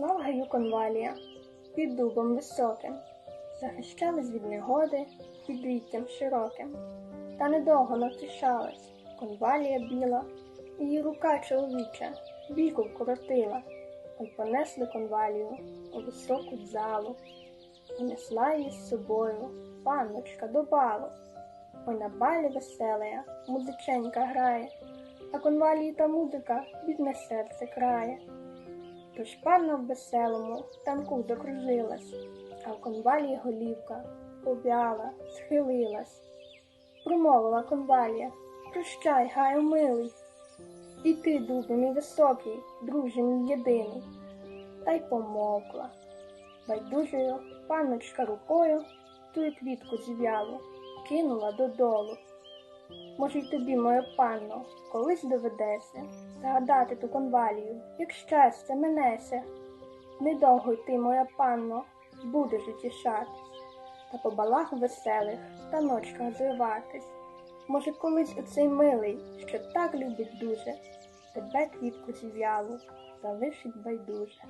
Гаю конвалія під дубом високим, захищалась від негоди під віттям широким. Та недовго навтішалась конвалія біла, її рука чоловіча віку вкоротила, ой понесли конвалію у високу залу, понесла її з собою панночка до балу. Ой на балі веселая, музиченька грає, а конвалії та музика бідне серце крає. Тож в веселому танку закружилась, а в конвалії голівка пов'яла, схилилась. Промовила конвалія, прощай, гаю милий, і ти, дубе мій високий, друже мій єдиний, та й помовкла. Байдужою панночка рукою тую квітку зів'ялу кинула додолу. Може, й тобі, моя панно, колись доведеться згадати ту конвалію, як щастя минеться. Недовго й ти, моя панно, будеш утішатись, та по балах веселих та ночках звиватись. Може, колись оцей милий, що так любить дуже, тебе квітку зів'ялу залишить байдуже.